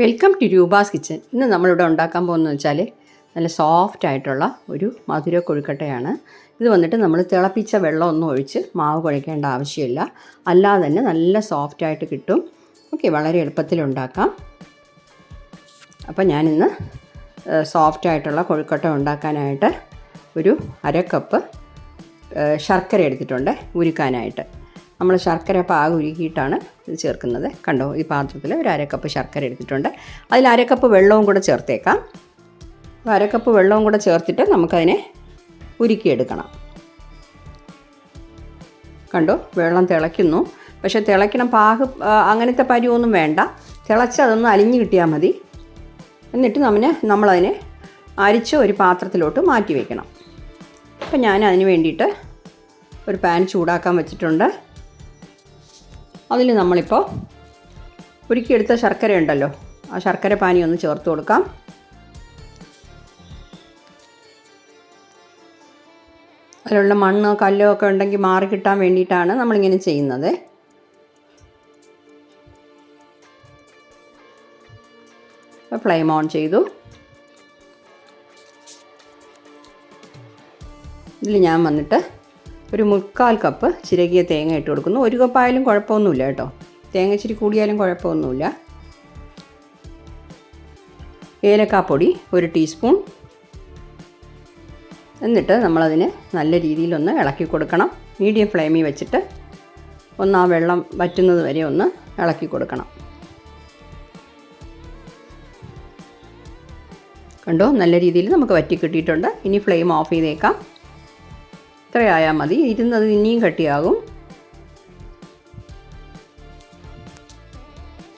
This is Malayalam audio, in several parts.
വെൽക്കം ടു രൂപാസ് കിച്ചൻ ഇന്ന് നമ്മളിവിടെ ഉണ്ടാക്കാൻ പോകുന്നത് വെച്ചാൽ നല്ല സോഫ്റ്റ് ആയിട്ടുള്ള ഒരു മധുര കൊഴുക്കട്ടയാണ്. ഇത് വന്നിട്ട് നമ്മൾ തിളപ്പിച്ച വെള്ളമൊന്നും ഒഴിച്ച് മാവ് കുഴക്കേണ്ട ആവശ്യമില്ല. അല്ലാതെ തന്നെ നല്ല സോഫ്റ്റായിട്ട് കിട്ടും. ഓക്കെ വളരെ എളുപ്പത്തിൽ ഉണ്ടാക്കാം. അപ്പോൾ ഞാനിന്ന് സോഫ്റ്റ് ആയിട്ടുള്ള കൊഴുക്കട്ട ഉണ്ടാക്കാനായിട്ട് ഒരു അര കപ്പ് ശർക്കര എടുത്തിട്ടുണ്ട്. ഉരുക്കാനായിട്ട്. നമ്മൾ ശർക്കര പാകം ഉരുക്കിയിട്ടാണ് ഇത് ചേർക്കുന്നത്. കണ്ടോ ഈ പാത്രത്തിൽ ഒരു അരക്കപ്പ് കപ്പ് ശർക്കര എടുത്തിട്ടുണ്ട്. അതിൽ അരക്കപ്പ് കപ്പ് വെള്ളവും കൂടെ ചേർത്തേക്കാം. അപ്പോൾ അര കപ്പ് വെള്ളവും കൂടെ ചേർത്തിട്ട് നമുക്കതിനെ ഉരുക്കിയെടുക്കണം. കണ്ടോ വെള്ളം തിളയ്ക്കുന്നു. പക്ഷേ തിളയ്ക്കണം പാക അങ്ങനത്തെ പരിവൊന്നും വേണ്ട. തിളച്ച് അതൊന്ന് അലിഞ്ഞു കിട്ടിയാൽ മതി. എന്നിട്ട് നമ്മൾ നമ്മളതിനെ അരിച്ച് ഒരു പാത്രത്തിലോട്ട് മാറ്റി വയ്ക്കണം. അപ്പം ഞാൻ അതിന് വേണ്ടിയിട്ട് ഒരു പാൻ ചൂടാക്കാൻ വെച്ചിട്ടുണ്ട്. അതിൽ നമ്മളിപ്പോൾ ഉരുക്കിയെടുത്ത ശർക്കര ഉണ്ടല്ലോ. ആ ശർക്കര പാനി ഒന്ന് ചേർത്ത് കൊടുക്കാം. അതിലുള്ള മണ്ണോ കല്ലോ ഒക്കെ ഉണ്ടെങ്കിൽ മാറി കിട്ടാൻ വേണ്ടിയിട്ടാണ് നമ്മളിങ്ങനെ ചെയ്യുന്നത്. ഫ്ലെയിം ഓൺ ചെയ്തു. ഇതിൽ ഞാൻ വന്നിട്ട് ഒരു മുക്കാൽ കപ്പ് ചിരകിയ തേങ്ങ ഇട്ട് കൊടുക്കുന്നു. ഒരു കപ്പായാലും കുഴപ്പമൊന്നുമില്ല കേട്ടോ. തേങ്ങ ഇച്ചിരി കൂടിയാലും കുഴപ്പമൊന്നുമില്ല. ഏലക്കാപ്പൊടി ഒരു ടീസ്പൂൺ. എന്നിട്ട് നമ്മളതിനെ നല്ല രീതിയിലൊന്ന് ഇളക്കി കൊടുക്കണം. മീഡിയം ഫ്ലെയിമിൽ വെച്ചിട്ട് ഒന്ന് ആ വെള്ളം വറ്റുന്നത് വരെ ഒന്ന് ഇളക്കി കൊടുക്കണം. കണ്ടോ? നല്ല രീതിയിൽ നമുക്ക് വറ്റി കിട്ടിയിട്ടുണ്ട്. ഇനി ഫ്ലെയിം ഓഫ് ചെയ്തേക്കാം. ഇത്രയായാൽ മതി. ഇരുന്നത് ഇനിയും കട്ടിയാകും.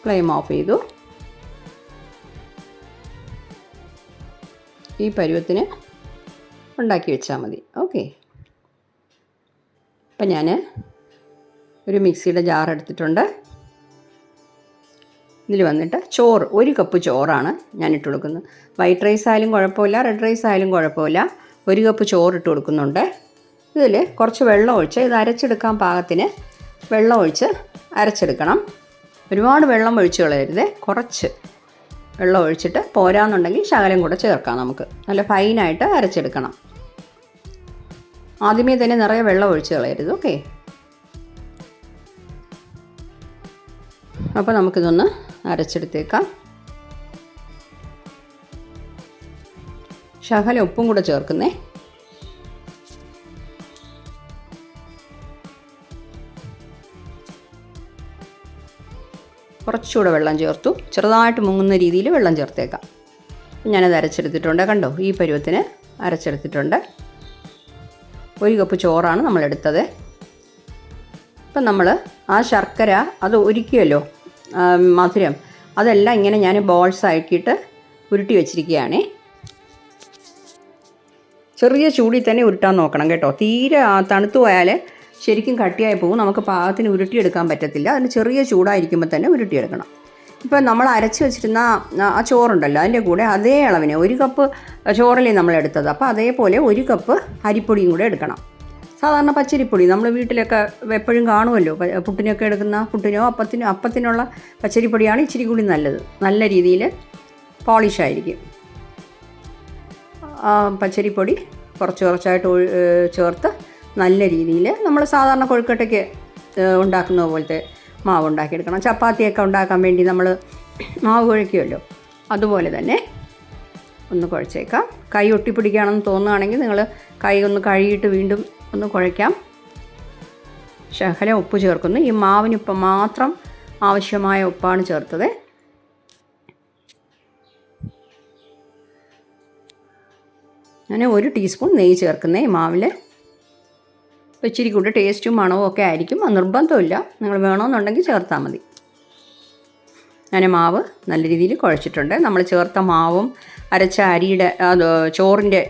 ഫ്ലെയിം ഓഫ് ചെയ്തു. ഈ പരുവത്തിന് ഉണ്ടാക്കി വെച്ചാൽ മതി. ഓക്കെ. അപ്പം ഞാൻ ഒരു മിക്സിയുടെ ജാർ എടുത്തിട്ടുണ്ട്. ഇതിൽ വന്നിട്ട് ചോറ് ഒരു കപ്പ് ചോറാണ് ഞാൻ ഇട്ട് കൊടുക്കുന്നത്. വൈറ്റ് റൈസ് ആയാലും കുഴപ്പമില്ല റെഡ് റൈസ് ആയാലും കുഴപ്പമില്ല. ഒരു കപ്പ് ചോറ് ഇട്ട് കൊടുക്കുന്നുണ്ട്. ഇതിൽ കുറച്ച് വെള്ളം ഒഴിച്ച് ഇത് അരച്ചെടുക്കാൻ പാകത്തിന് വെള്ളം ഒഴിച്ച് അരച്ചെടുക്കണം. ഒരുപാട് വെള്ളം ഒഴിച്ച് കളയരുത്. കുറച്ച് വെള്ളം ഒഴിച്ചിട്ട് പോരാന്നുണ്ടെങ്കിൽ ശകലം കൂടെ ചേർക്കാം നമുക്ക്. നല്ല ഫൈനായിട്ട് അരച്ചെടുക്കണം. ആദ്യമേ തന്നെ നിറയെ വെള്ളം ഒഴിച്ച് കളയരുത് ഓക്കെ? അപ്പോൾ നമുക്കിതൊന്ന് അരച്ചെടുത്തേക്കാം. ശകലം ഉപ്പും കൂടെ ചേർക്കുന്നേ. കുറച്ചുകൂടെ വെള്ളം ചേർത്തു. ചെറുതായിട്ട് മുങ്ങുന്ന രീതിയിൽ വെള്ളം ചേർത്തേക്കാം. ഞാനത് അരച്ചെടുത്തിട്ടുണ്ട്. കണ്ടോ? ഈ പരുവത്തിന് അരച്ചെടുത്തിട്ടുണ്ട്. ഒരു കപ്പ് ചോറാണ് നമ്മളെടുത്തത്. ഇപ്പം നമ്മൾ ആ ശർക്കര അത് ഒരുക്കിയല്ലോ മധുരം അതെല്ലാം ഇങ്ങനെ ഞാൻ ബോൾസ് ആക്കിയിട്ട് ഉരുട്ടി വെച്ചിരിക്കുകയാണേ. ചെറിയ ചൂടിൽ തന്നെ ഉരുട്ടാൻ നോക്കണം കേട്ടോ. തീരെ തണുത്തു പോയാൽ ശരിക്കും കട്ടിയായി പോകും. നമുക്ക് പാകത്തിന് ഉരുട്ടിയെടുക്കാൻ പറ്റത്തില്ല. അതിന് ചെറിയ ചൂടായിരിക്കുമ്പോൾ തന്നെ ഉരുട്ടിയെടുക്കണം. ഇപ്പം നമ്മൾ അരച്ച് വെച്ചിരുന്ന ആ- ചോറുണ്ടല്ലോ അതിന്റെ കൂടെ അതേ അളവിന് ഒരു കപ്പ് ചോറല്ലേ നമ്മൾ എടുത്തത്. അപ്പോൾ അതേപോലെ ഒരു കപ്പ് അരിപ്പൊടിയും കൂടെ എടുക്കണം. സാധാരണ പച്ചരിപ്പൊടി നമ്മൾ വീട്ടിലൊക്കെ എപ്പോഴും കാണുമല്ലോ. പുട്ടിനൊക്കെ എടുക്കുന്ന പുട്ടിനോ അപ്പത്തിനോ അപ്പത്തിനുള്ള പച്ചരിപ്പൊടിയാണ് ഇച്ചിരി കൂടി നല്ലത്. നല്ല രീതിയിൽ പോളിഷായിരിക്കും പച്ചരിപ്പൊടി കുറച്ച് കുറച്ചായിട്ട് ചേർത്ത് നല്ല രീതിയിൽ നമ്മൾ സാധാരണ കൊഴുക്കട്ടയ്ക്ക് ഉണ്ടാക്കുന്ന പോലത്തെ മാവ് ഉണ്ടാക്കിയെടുക്കണം. ചപ്പാത്തിയൊക്കെ ഉണ്ടാക്കാൻ വേണ്ടി നമ്മൾ മാവ് കുഴയ്ക്കുമല്ലോ. അതുപോലെ തന്നെ ഒന്ന് കുഴച്ചേക്കാം. കൈ ഒട്ടിപ്പിടിക്കുകയാണെന്ന് തോന്നുകയാണെങ്കിൽ നിങ്ങൾ കൈ ഒന്ന് കഴുകിയിട്ട് വീണ്ടും ഒന്ന് കുഴയ്ക്കാം. ശകലം ഉപ്പ് ചേർക്കുന്നു. ഈ മാവിനിപ്പം മാത്രം ആവശ്യമായ ഉപ്പാണ് ചേർത്തത്. ഞാൻ ഒരു ടീസ്പൂൺ നെയ്യ് ചേർക്കുന്നേ ഈ മാവിൽ ഇച്ചിരി കൂടി ടേസ്റ്റും മണവും ഒക്കെ ആയിരിക്കും. നിർബന്ധമില്ല. നിങ്ങൾ വേണമെന്നുണ്ടെങ്കിൽ ചേർത്താൽ മതി. ഞാൻ മാവ് നല്ല രീതിയിൽ കുഴച്ചിട്ടുണ്ട്. നമ്മൾ ചേർത്ത മാവും അരച്ച അരിയുടെ ചോറിന്റെ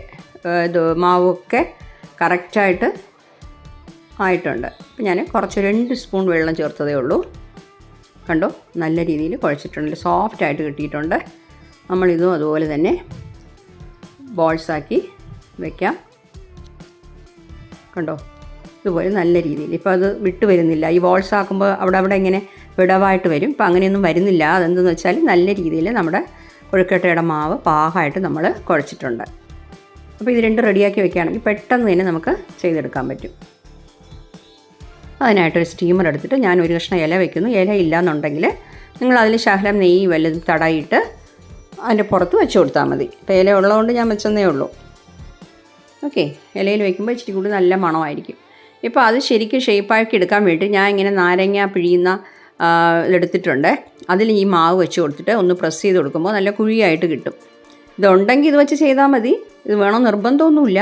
ഇത് മാവൊക്കെ കറക്റ്റായിട്ട് ആയിട്ടുണ്ട്. അപ്പം ഞാൻ കുറച്ച് രണ്ട് സ്പൂൺ വെള്ളം ചേർത്തതേ ഉള്ളൂ. കണ്ടോ? നല്ല രീതിയിൽ കുഴച്ചിട്ടുണ്ട്. സോഫ്റ്റ് ആയിട്ട് കിട്ടിയിട്ടുണ്ട്. നമ്മളിതും അതുപോലെ തന്നെ ബോൾസാക്കി വയ്ക്കാം കണ്ടോ? ഇതുപോലെ നല്ല രീതിയിൽ. ഇപ്പോൾ അത് വിട്ട് വരുന്നില്ല. ഈ വോൾസ് ആക്കുമ്പോൾ അവിടെ അവിടെ ഇങ്ങനെ വിടവായിട്ട് വരും. ഇപ്പം അങ്ങനെയൊന്നും വരുന്നില്ല. അതെന്തെന്ന് വെച്ചാൽ നല്ല രീതിയിൽ നമ്മുടെ കൊഴുക്കട്ടയുടെ മാവ് പാകമായിട്ട് നമ്മൾ കുഴച്ചിട്ടുണ്ട്. അപ്പോൾ ഇത് രണ്ട് റെഡിയാക്കി വെക്കുകയാണെങ്കിൽ പെട്ടെന്ന് തന്നെ നമുക്ക് ചെയ്തെടുക്കാൻ പറ്റും. അതിനായിട്ടൊരു സ്റ്റീമർ എടുത്തിട്ട് ഞാൻ ഒരു കഷ്ണം ഇല വെക്കുന്നു. ഇല ഇല്ലയെന്നുണ്ടെങ്കിൽ നിങ്ങൾ അതിൽ ശകലം നെയ്യ് വല്ലതും തടയിട്ട് അതിന്റെ പുറത്ത് വെച്ച് കൊടുത്താൽ മതി. ഇപ്പോൾ ഇല ഉള്ളതുകൊണ്ട് ഞാൻ വെച്ചെന്നേ ഉള്ളൂ. ഓക്കെ. ഇലയിൽ വെക്കുമ്പോൾ ഇച്ചിരി കൂടി നല്ല മണമായിരിക്കും. ഇപ്പോൾ അത് ശരിക്കും ഷേപ്പാക്കി എടുക്കാൻ വേണ്ടി ഞാൻ ഇങ്ങനെ നാരങ്ങ പിഴിയുന്ന ഇതെടുത്തിട്ടുണ്ട്. അതിൽ ഈ മാവ് വെച്ച് കൊടുത്തിട്ട് ഒന്ന് പ്രസ് ചെയ്ത് കൊടുക്കുമ്പോൾ നല്ല കുഴിയായിട്ട് കിട്ടും. ഇതുണ്ടെങ്കിൽ ഇത് വെച്ച് ചെയ്താൽ മതി. ഇത് വേണം നിർബന്ധമൊന്നുമില്ല.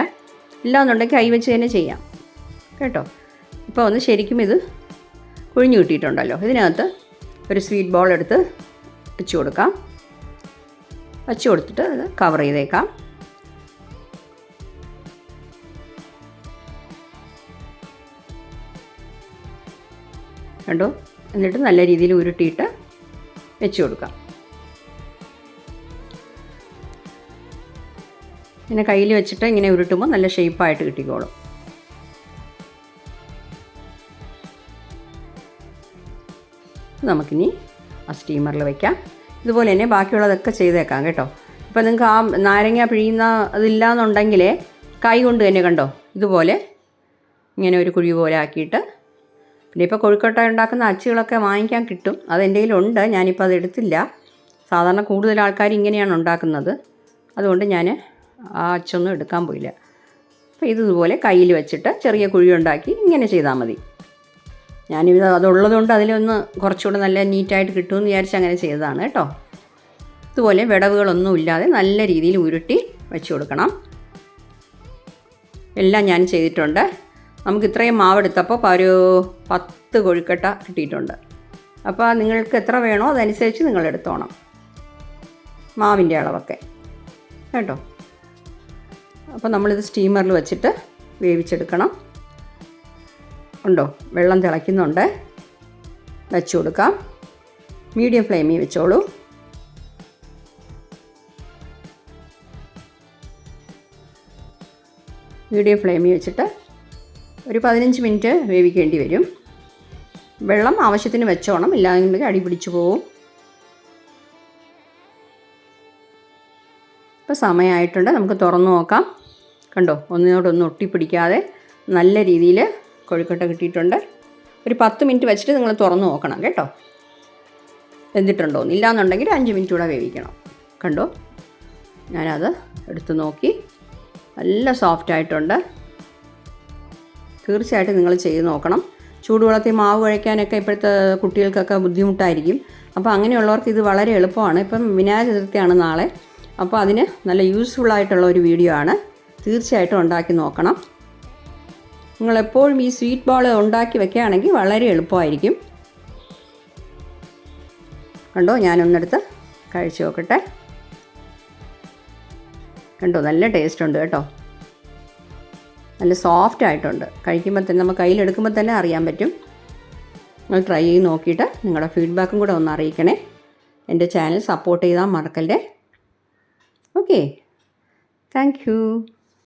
ഇല്ലാന്നുണ്ടെങ്കിൽ കൈ വെച്ച് തന്നെ ചെയ്യാം. കേട്ടോ? ഇപ്പോൾ ഒന്ന് ശരിക്കും ഇത് കുഴിഞ്ഞു കിട്ടിയിട്ടുണ്ടല്ലോ. ഇതിനകത്ത് ഒരു സ്വീറ്റ് ബോൾ എടുത്ത് വെച്ച് കൊടുക്കാം. വെച്ച് കൊടുത്തിട്ട് അത് കവർ ചെയ്തേക്കാം. കണ്ടോ? എന്നിട്ട് നല്ല രീതിയിൽ ഉരുട്ടിയിട്ട് വെച്ച് കൊടുക്കാം. ഇങ്ങനെ കയ്യിൽ വെച്ചിട്ട് ഇങ്ങനെ ഉരുട്ടുമ്പോൾ നല്ല ഷേപ്പായിട്ട് കിട്ടിക്കോളും. നമുക്കിനി ആ സ്റ്റീമറിൽ വയ്ക്കാം ഇതുപോലെ തന്നെ ബാക്കിയുള്ളതൊക്കെ ചെയ്തേക്കാം കേട്ടോ. ഇപ്പോൾ നിങ്ങൾക്ക് ആ നാരങ്ങ പിഴിയുന്ന അതില്ലാന്നുണ്ടെങ്കിൽ കൈ കൊണ്ട് തന്നെ കണ്ടോ? ഇതുപോലെ ഇങ്ങനെ ഒരു കുഴി പോലെ ആക്കിയിട്ട് പിന്നെ ഇപ്പോൾ കോഴിക്കോട്ട ഉണ്ടാക്കുന്ന അച്ചുകളൊക്കെ വാങ്ങിക്കാൻ കിട്ടും. അത് എന്റെ കയ്യിലുണ്ട്. ഞാനിപ്പോൾ അത് എടുത്തില്ല. സാധാരണ കൂടുതൽ ആൾക്കാർ ഇങ്ങനെയാണ് ഉണ്ടാക്കുന്നത്. അതുകൊണ്ട് ഞാൻ ആ അച്ചൊന്നും എടുക്കാൻ പോയില്ല. അപ്പോൾ ഇതുപോലെ കയ്യിൽ വെച്ചിട്ട് ചെറിയ കുഴി ഉണ്ടാക്കി ഇങ്ങനെ ചെയ്താൽ മതി. ഞാനിത് അതുള്ളതുകൊണ്ട് അതിലൊന്ന് കുറച്ചുകൂടെ നല്ല നീറ്റായിട്ട് കിട്ടുമെന്ന് വിചാരിച്ച് അങ്ങനെ ചെയ്തതാണ് കേട്ടോ. ഇതുപോലെ വിടവുകളൊന്നും ഇല്ലാതെ നല്ല രീതിയിൽ ഉരുട്ടി വെച്ച് കൊടുക്കണം. എല്ലാം ഞാൻ ചെയ്തിട്ടുണ്ട്. നമുക്ക് ഇത്രയും മാവെടുത്തപ്പോൾ ഒരു പത്ത് കൊഴുക്കട്ട കിട്ടിയിട്ടുണ്ട്. അപ്പോൾ നിങ്ങൾക്ക് എത്ര വേണോ അതനുസരിച്ച് നിങ്ങൾ എടുത്തോണം. മാവിന്റെ അളവൊക്കെ. കേട്ടോ? അപ്പോൾ നമ്മളിത് സ്റ്റീമറിൽ വെച്ചിട്ട് വേവിച്ചെടുക്കണം. ഉണ്ടോ? വെള്ളം തിളയ്ക്കുന്നുണ്ട്. വെച്ചു കൊടുക്കാം. മീഡിയം ഫ്ലെയിമിൽ വെച്ചോളൂ. മീഡിയം ഫ്ലെയിമിൽ വെച്ചിട്ട് ഒരു പതിനഞ്ച് മിനിറ്റ് വേവിക്കേണ്ടി വരും. വെള്ളം ആവശ്യത്തിന് വെച്ചോണം. ഇല്ലാന്നുണ്ടെങ്കിൽ അടി പിടിച്ചു പോവും. ഇപ്പോൾ സമയമായിട്ടുണ്ട്. നമുക്ക് തുറന്നു നോക്കാം. കണ്ടോ? ഒന്നിനോടൊന്നും ഒട്ടിപ്പിടിക്കാതെ നല്ല രീതിയിൽ കൊഴുക്കട്ട കിട്ടിയിട്ടുണ്ട്. ഒരു പത്ത് മിനിറ്റ് വെച്ചിട്ട് നിങ്ങൾ തുറന്നു നോക്കണം കേട്ടോ. വെന്തിട്ടുണ്ടോ? ഇല്ലാന്നുണ്ടെങ്കിൽ അഞ്ച് മിനിറ്റ് കൂടെ വേവിക്കണം. കണ്ടോ? ഞാനത് എടുത്തു നോക്കി. നല്ല സോഫ്റ്റ് ആയിട്ടുണ്ട്. തീർച്ചയായിട്ടും നിങ്ങൾ ചെയ്ത് നോക്കണം. ചൂടുവെള്ളത്തിൽ മാവ് കുഴയ്ക്കാനൊക്കെ ഇപ്പോഴത്തെ കുട്ടികൾക്കൊക്കെ ബുദ്ധിമുട്ടായിരിക്കും. അപ്പോൾ അങ്ങനെയുള്ളവർക്ക് ഇത് വളരെ എളുപ്പമാണ്. ഇപ്പം വിനായക ചതുർത്ഥിയാണ് നാളെ. അപ്പോൾ അതിന് നല്ല യൂസ്ഫുൾ ആയിട്ടുള്ള ഒരു വീഡിയോ ആണ്. തീർച്ചയായിട്ടും ഉണ്ടാക്കി നോക്കണം. നിങ്ങൾ എപ്പോഴും ഈ സ്വീറ്റ് ബോൾ ഉണ്ടാക്കി വെക്കുകയാണെങ്കിൽ വളരെ എളുപ്പമായിരിക്കും. കണ്ടോ? ഞാനൊന്നെടുത്ത് കഴിച്ചു നോക്കട്ടെ. കണ്ടോ? നല്ല ടേസ്റ്റ് ഉണ്ട് കേട്ടോ. നല്ല സോഫ്റ്റ് ആയിട്ടുണ്ട്. കഴിക്കുമ്പോൾ തന്നെ നമ്മൾ കയ്യിലെടുക്കുമ്പോൾ തന്നെ അറിയാൻ പറ്റും. നിങ്ങൾ ട്രൈ ചെയ്ത് നോക്കിയിട്ട് നിങ്ങളുടെ ഫീഡ്ബാക്കും കൂടെ ഒന്ന് അറിയിക്കണേ. എന്റെ ചാനൽ സപ്പോർട്ട് ചെയ്താൽ മറക്കല്ലേ? Okay thank